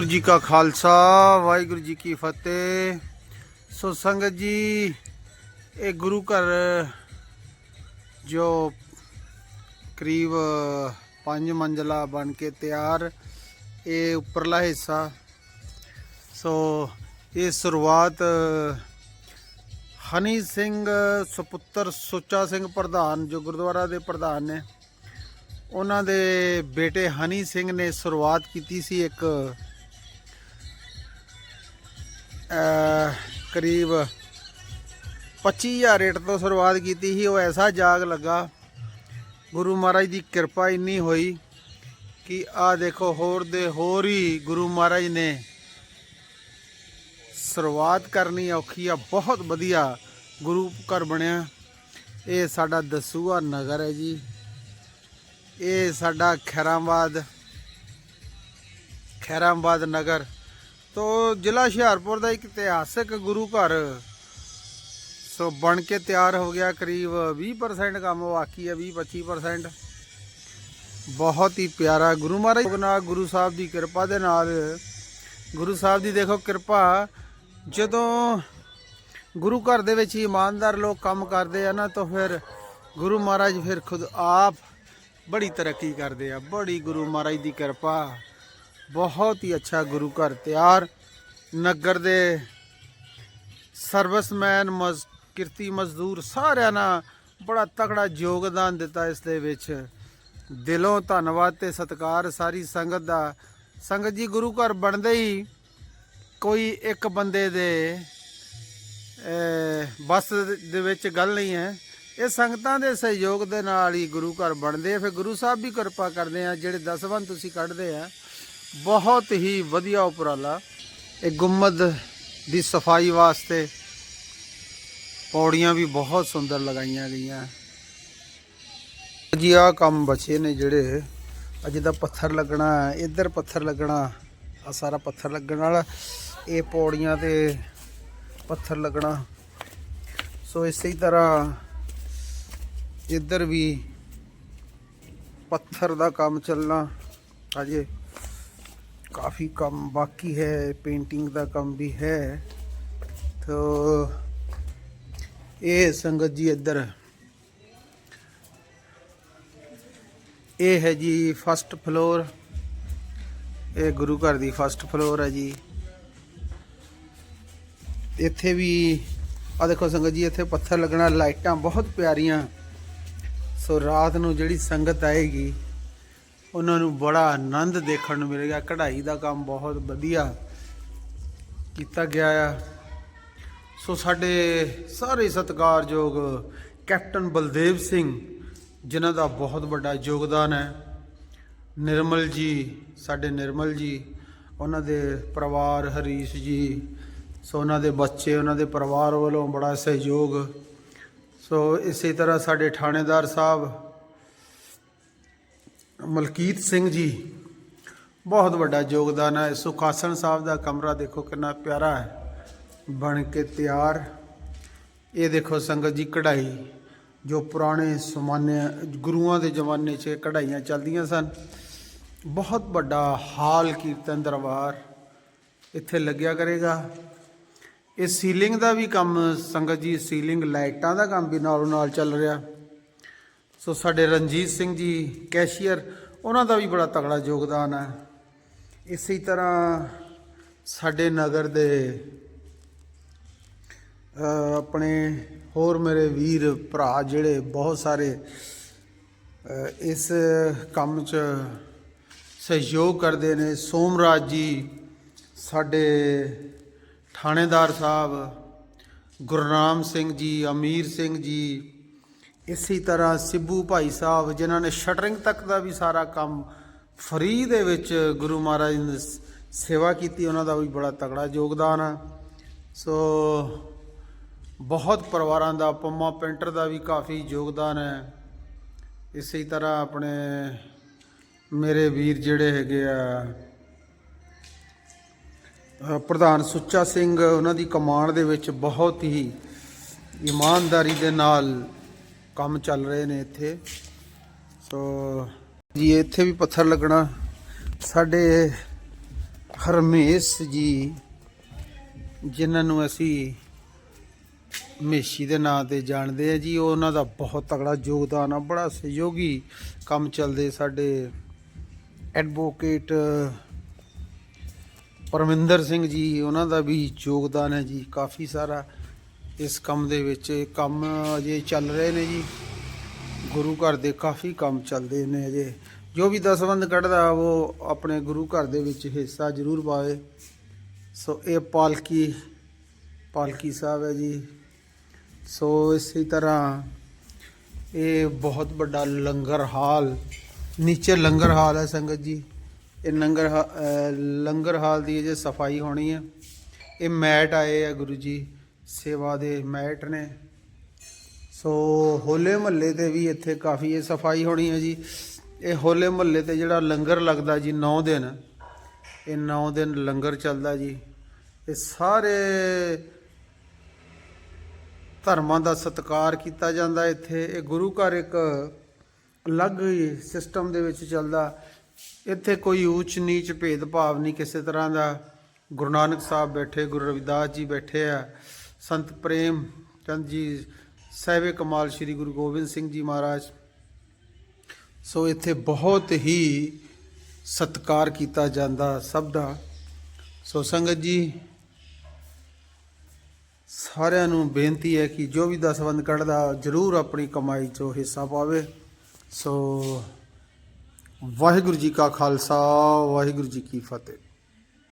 ਵਾਹਿਗੁਰੂ ਜੀ ਕਾ ਖਾਲਸਾ, ਵਾਹਿਗੁਰੂ ਜੀ ਕੀ ਫਤਿਹ। ਸੋ ਸੰਗਤ ਜੀ, ਇਹ ਗੁਰੂ ਘਰ ਜੋ ਕਰੀਬ ਪੰਜ ਮੰਜ਼ਲਾ ਬਣ ਕੇ ਤਿਆਰ, ਇਹ ਉੱਪਰਲਾ ਹਿੱਸਾ। ਸੋ ਇਹ ਸ਼ੁਰੂਆਤ ਹਨੀ ਸਿੰਘ ਸੁਪੁੱਤਰ ਸੁੱਚਾ ਸਿੰਘ ਪ੍ਰਧਾਨ, ਜੋ ਗੁਰਦੁਆਰਾ ਦੇ ਪ੍ਰਧਾਨ ਨੇ, ਉਹਨਾਂ ਦੇ ਬੇਟੇ ਹਨੀ ਸਿੰਘ ਨੇ ਸ਼ੁਰੂਆਤ ਕੀਤੀ ਸੀ ਇੱਕ ਕਰੀਬ 25000 ਰੇਟ ਤੋਂ ਸ਼ੁਰੂਆਤ ਕੀਤੀ ਸੀ, ਉਹ ਐਸਾ ਜਾਗ ਲੱਗਾ। ਗੁਰੂ ਮਹਾਰਾਜ ਦੀ ਕਿਰਪਾ ਇੰਨੀ ਹੋਈ ਕਿ ਆ ਦੇਖੋ, ਹੋਰ ਦੇ ਹੋਰ ਹੀ ਗੁਰੂ ਮਹਾਰਾਜ ਨੇ ਸ਼ੁਰੂਆਤ ਕਰਨੀ ਔਖੀ ਆ, ਬਹੁਤ ਵਧੀਆ ਗੁਰੂ ਘਰ ਬਣਿਆ। ਇਹ ਸਾਡਾ ਦਸੂਆ ਨਗਰ ਹੈ ਜੀ। ਇਹ ਸਾਡਾ ਖੈਰਾਬਾਦ ਖੈਰਾਬਾਦ ਨਗਰ। ਸੋ ਜ਼ਿਲ੍ਹਾ ਹੁਸ਼ਿਆਰਪੁਰ ਦਾ ਇੱਕ ਇਤਿਹਾਸਕ ਗੁਰੂ ਘਰ। ਸੋ ਬਣ ਕੇ ਤਿਆਰ ਹੋ ਗਿਆ, ਕਰੀਬ 20% ਕੰਮ, ਬਾਕੀ ਹੈ 20-25% ਬਹੁਤ ਹੀ ਪਿਆਰਾ ਗੁਰੂ ਮਹਾਰਾਜ ਨਾਲ, ਗੁਰੂ ਸਾਹਿਬ ਦੀ ਕਿਰਪਾ ਦੇ ਨਾਲ। ਗੁਰੂ ਸਾਹਿਬ ਦੀ ਦੇਖੋ ਕਿਰਪਾ, ਜਦੋਂ ਗੁਰੂ ਘਰ ਦੇ ਵਿੱਚ ਇਮਾਨਦਾਰ ਲੋਕ ਕੰਮ ਕਰਦੇ ਆ ਨਾ, ਤਾਂ ਫਿਰ ਗੁਰੂ ਮਹਾਰਾਜ ਫਿਰ ਖੁਦ ਆਪ ਬੜੀ ਤਰੱਕੀ ਕਰਦੇ ਆ। ਬੜੀ ਗੁਰੂ ਮਹਾਰਾਜ ਦੀ ਕਿਰਪਾ। ਬਹੁਤ ਹੀ ਅੱਛਾ ਗੁਰੂ ਘਰ ਤਿਆਰ। ਨਗਰ ਦੇ ਸਰਵਿਸਮੈਨ ਮਜ਼ ਕਿਰਤੀ ਮਜ਼ਦੂਰ ਸਾਰਿਆਂ ਨਾਲ ਬੜਾ ਤਕੜਾ ਯੋਗਦਾਨ ਦਿੱਤਾ ਇਸ ਦੇ ਵਿੱਚ। ਦਿਲੋਂ ਧੰਨਵਾਦ ਤੇ ਸਤਿਕਾਰ ਸਾਰੀ ਸੰਗਤ ਦਾ। ਸੰਗਤ ਜੀ ਗੁਰੂ ਘਰ ਬਣਦੇ ਹੀ ਕੋਈ ਇੱਕ ਬੰਦੇ ਦੇ ਅਹ, ਬਸ ਦੇ ਵਿੱਚ ਗੱਲ ਨਹੀਂ ਹੈ। ਇਹ ਸੰਗਤਾਂ ਦੇ ਸਹਿਯੋਗ ਦੇ ਨਾਲ ਹੀ ਗੁਰੂ ਘਰ ਬਣਦੇ ਫਿਰ ਗੁਰੂ ਸਾਹਿਬ ਵੀ ਕਿਰਪਾ ਕਰਦੇ ਆ ਜਿਹੜੇ ਦਸਵੰਨ ਤੁਸੀਂ ਕੱਢਦੇ ਆ। ਬਹੁਤ ਹੀ ਵਧੀਆ ਉਪਰਾਲਾ। ਇਹ ਗੁੰਮਦ ਦੀ ਸਫ਼ਾਈ ਵਾਸਤੇ ਪੌੜੀਆਂ ਵੀ ਬਹੁਤ ਸੁੰਦਰ ਲਗਾਈਆਂ ਗਈਆਂ। ਜੀ ਆ ਕੰਮ ਬਚੇ ਨੇ ਜਿਹੜੇ। ਅਜੇ ਦਾ ਪੱਥਰ ਲੱਗਣਾ, ਇੱਧਰ ਪੱਥਰ ਲੱਗਣਾ ਆ ਸਾਰਾ ਪੱਥਰ ਲੱਗਣ ਵਾਲਾ ਇਹ ਪੌੜੀਆਂ ਤੇ ਪੱਥਰ ਲੱਗਣਾ। ਸੋ ਇਸੇ ਤਰ੍ਹਾਂ ਇੱਧਰ ਵੀ ਪੱਥਰ ਦਾ ਕੰਮ ਚੱਲਣਾ, ਅਜੇ ਕਾਫੀ ਕੰਮ ਬਾਕੀ ਹੈ ਪੇਂਟਿੰਗ ਦਾ ਕੰਮ ਵੀ ਹੈ। ਤੋ ਇਹ ਸੰਗਤ ਜੀ ਇੱਧਰ। ਇਹ ਹੈ ਜੀ ਫਸਟ ਫਲੋਰ ਇਹ ਗੁਰੂ ਘਰ ਦੀ ਫਸਟ ਫਲੋਰ ਹੈ ਜੀ। ਇੱਥੇ ਵੀ ਆ ਦੇਖੋ ਸੰਗਤ ਜੀ, ਇੱਥੇ ਪੱਥਰ ਲੱਗਣਾ, ਲਾਈਟਾਂ ਬਹੁਤ ਪਿਆਰੀਆਂ। ਸੋ ਰਾਤ ਨੂੰ ਜਿਹੜੀ ਸੰਗਤ ਆਏਗੀ ਉਹਨਾਂ ਨੂੰ ਬੜਾ ਆਨੰਦ ਦੇਖਣ ਨੂੰ ਮਿਲੇਗਾ ਕਢਾਈ ਦਾ ਕੰਮ ਬਹੁਤ ਵਧੀਆ ਕੀਤਾ ਗਿਆ ਆ। ਸੋ ਸਾਡੇ ਸਾਰੇ ਸਤਿਕਾਰਯੋਗ ਕੈਪਟਨ ਬਲਦੇਵ ਸਿੰਘ ਜਿਨ੍ਹਾਂ ਦਾ ਬਹੁਤ ਵੱਡਾ ਯੋਗਦਾਨ ਹੈ। ਨਿਰਮਲ ਜੀ, ਸਾਡੇ ਨਿਰਮਲ ਜੀ, ਉਹਨਾਂ ਦੇ ਪਰਿਵਾਰ ਹਰੀਸ਼ ਜੀ, ਸੋ ਉਹਨਾਂ ਦੇ ਬੱਚੇ, ਉਹਨਾਂ ਦੇ ਪਰਿਵਾਰ ਵੱਲੋਂ ਬੜਾ ਸਹਿਯੋਗ। ਸੋ ਇਸੇ ਤਰ੍ਹਾਂ ਸਾਡੇ ਥਾਣੇਦਾਰ ਸਾਹਿਬ ਮਲਕੀਤ ਸਿੰਘ ਜੀ, ਬਹੁਤ ਵੱਡਾ ਯੋਗਦਾਨ ਹੈ। ਸੁਖਾਸਨ ਸਾਹਿਬ ਦਾ ਕਮਰਾ ਦੇਖੋ ਕਿੰਨਾ ਪਿਆਰਾ ਹੈ। ਬਣ ਕੇ ਤਿਆਰ। ਇਹ ਦੇਖੋ ਸੰਗਤ ਜੀ ਕਢਾਈ, ਜੋ ਪੁਰਾਣੇ ਜ਼ਮਾਨੇ, ਗੁਰੂਆਂ ਦੇ ਜ਼ਮਾਨੇ 'ਚ ਕਢਾਈਆਂ ਚੱਲਦੀਆਂ ਸਨ। ਬਹੁਤ ਵੱਡਾ ਹਾਲ ਕੀਰਤਨ ਦਰਬਾਰ ਇੱਥੇ ਲੱਗਿਆ ਕਰੇਗਾ। ਇਹ ਸੀਲਿੰਗ ਦਾ ਵੀ ਕੰਮ, ਸੰਗਤ ਜੀ, ਸੀਲਿੰਗ ਲਾਈਟਾਂ ਦਾ ਕੰਮ ਵੀ ਨਾਲੋਂ ਨਾਲ ਚੱਲ ਰਿਹਾ। ਸੋ ਸਾਡੇ ਰਣਜੀਤ ਸਿੰਘ ਜੀ, ਕੈਸ਼ੀਅਰ, ਉਹਨਾਂ ਦਾ ਵੀ ਬੜਾ ਤਗੜਾ ਯੋਗਦਾਨ ਹੈ। ਇਸੇ ਤਰ੍ਹਾਂ ਸਾਡੇ ਨਗਰ ਦੇ ਆਪਣੇ ਹੋਰ ਮੇਰੇ ਵੀਰ ਭਰਾ ਜਿਹੜੇ ਬਹੁਤ ਸਾਰੇ ਇਸ ਕੰਮ 'ਚ ਸਹਿਯੋਗ ਕਰਦੇ ਨੇ। ਸੋਮਰਾਜ ਜੀ, ਸਾਡੇ ਥਾਣੇਦਾਰ ਸਾਹਿਬ, ਗੁਰਨਾਮ ਸਿੰਘ ਜੀ, ਅਮੀਰ ਸਿੰਘ ਜੀ ਇਸੇ ਤਰ੍ਹਾਂ ਸਿੱਬੂ ਭਾਈ ਸਾਹਿਬ, ਜਿਨ੍ਹਾਂ ਨੇ ਸ਼ਟਰਿੰਗ ਤੱਕ ਦਾ ਵੀ ਸਾਰਾ ਕੰਮ ਫਰੀ ਦੇ ਵਿੱਚ ਗੁਰੂ ਮਹਾਰਾਜ ਨੇ ਸੇਵਾ ਕੀਤੀ, ਉਹਨਾਂ ਦਾ ਵੀ ਬੜਾ ਤਗੜਾ ਯੋਗਦਾਨ ਆ। ਸੋ ਬਹੁਤ ਪਰਿਵਾਰਾਂ ਦਾ, ਪੰਮਾ ਪੇਂਟਰ ਦਾ ਵੀ ਕਾਫੀ ਯੋਗਦਾਨ ਹੈ। ਇਸੇ ਤਰ੍ਹਾਂ ਆਪਣੇ ਮੇਰੇ ਵੀਰ ਜਿਹੜੇ ਹੈਗੇ ਆ ਪ੍ਰਧਾਨ ਸੁੱਚਾ ਸਿੰਘ, ਉਹਨਾਂ ਦੀ ਕਮਾਂਡ ਦੇ ਵਿੱਚ ਬਹੁਤ ਹੀ ਇਮਾਨਦਾਰੀ ਦੇ ਨਾਲ ਕੰਮ ਚੱਲ ਰਹੇ ਨੇ ਇੱਥੇ। ਸੋ ਜੀ, ਇੱਥੇ ਵੀ ਪੱਥਰ ਲੱਗਣਾ। ਸਾਡੇ ਹਰਮੇਸ਼ ਜੀ, ਜਿਨ੍ਹਾਂ ਨੂੰ ਅਸੀਂ ਮੇਸ਼ੀ ਦੇ ਨਾਂ ਤੇ ਜਾਣਦੇ ਆ ਜੀ ਉਹਨਾਂ ਦਾ ਬਹੁਤ ਤਗੜਾ ਯੋਗਦਾਨ ਆ, ਬੜਾ ਸਹਿਯੋਗੀ ਕੰਮ ਚੱਲਦੇ ਸਾਡੇ ਐਡਵੋਕੇਟ ਪਰਮਿੰਦਰ ਸਿੰਘ ਜੀ, ਉਹਨਾਂ ਦਾ ਵੀ ਯੋਗਦਾਨ ਹੈ ਜੀ, ਕਾਫੀ ਸਾਰਾ। ਇਸ ਕੰਮ ਦੇ ਵਿੱਚ ਇਹ ਕੰਮ ਅਜੇ ਚੱਲ ਰਹੇ ਨੇ ਜੀ। ਗੁਰੂ ਘਰ ਦੇ ਕਾਫੀ ਕੰਮ ਚੱਲਦੇ ਨੇ ਅਜੇ। ਜੋ ਵੀ ਦਸਵੰਦ ਕੱਢਦਾ, ਉਹ ਆਪਣੇ ਗੁਰੂ ਘਰ ਦੇ ਵਿੱਚ ਹਿੱਸਾ ਜ਼ਰੂਰ ਪਾਵੇ। ਸੋ ਇਹ ਪਾਲਕੀ ਪਾਲਕੀ ਸਾਹਿਬ ਹੈ ਜੀ। ਸੋ ਇਸੇ ਤਰ੍ਹਾਂ ਇਹ ਬਹੁਤ ਵੱਡਾ ਲੰਗਰ ਹਾਲ, ਨੀਚੇ ਲੰਗਰ ਹਾਲ ਹੈ ਸੰਗਤ ਜੀ। ਇਹ ਲੰਗਰ ਹਾ- ਲੰਗਰ ਹਾਲ ਦੀ ਜੇ ਸਫ਼ਾਈ ਹੋਣੀ ਹੈ। ਇਹ ਮੈਟ ਆਏ ਆ ਗੁਰੂ ਜੀ। ਸੇਵਾ ਦੇ ਮੈਟ ਨੇ। ਸੋ ਹੋਲੇ ਮਹੱਲੇ ਤੇ ਵੀ ਇੱਥੇ ਕਾਫੀ ਇਹ ਸਫ਼ਾਈ ਹੋਣੀ ਹੈ ਜੀ। ਇਹ ਹੋਲੇ ਮਹੱਲੇ ਤੇ ਜਿਹੜਾ ਲੰਗਰ ਲੱਗਦਾ ਜੀ 9 ਦਿਨ, ਇਹ 9 ਦਿਨ ਲੰਗਰ ਚੱਲਦਾ ਜੀ। ਇਹ ਸਾਰੇ ਧਰਮਾਂ ਦਾ ਸਤਿਕਾਰ ਕੀਤਾ ਜਾਂਦਾ ਇੱਥੇ। ਇਹ ਗੁਰੂ ਘਰ ਇੱਕ ਅਲੱਗ ਹੀ ਸਿਸਟਮ ਦੇ ਵਿੱਚ ਚੱਲਦਾ। ਇੱਥੇ ਕੋਈ ਊਚ ਨੀਚ ਭੇਦਭਾਵ ਨਹੀਂ ਕਿਸੇ ਤਰ੍ਹਾਂ ਦਾ। ਗੁਰੂ ਨਾਨਕ ਸਾਹਿਬ ਬੈਠੇ, ਗੁਰੂ ਰਵਿਦਾਸ ਜੀ ਬੈਠੇ ਆ। ਸੰਤ ਪ੍ਰੇਮ ਚੰਦ ਜੀ, ਸਾਹਿਬੇ ਕਮਾਲ ਸ੍ਰੀ ਗੁਰੂ ਗੋਬਿੰਦ ਸਿੰਘ ਜੀ ਮਹਾਰਾਜ। ਸੋ ਇੱਥੇ ਬਹੁਤ ਹੀ ਸਤਿਕਾਰ ਕੀਤਾ ਜਾਂਦਾ ਸਭ ਦਾ। ਸੋ ਸੰਗਤ ਜੀ, ਸਾਰਿਆਂ ਨੂੰ ਬੇਨਤੀ ਹੈ ਕਿ ਜੋ ਵੀ ਦਸਵੰਦ ਕੱਢਦਾ, ਜ਼ਰੂਰ ਆਪਣੀ ਕਮਾਈ 'ਚੋਂ ਹਿੱਸਾ ਪਾਵੇ। ਸੋ ਵਾਹਿਗੁਰੂ ਜੀ ਕਾ ਖਾਲਸਾ, ਵਾਹਿਗੁਰੂ ਜੀ ਕੀ ਫਤਿਹ।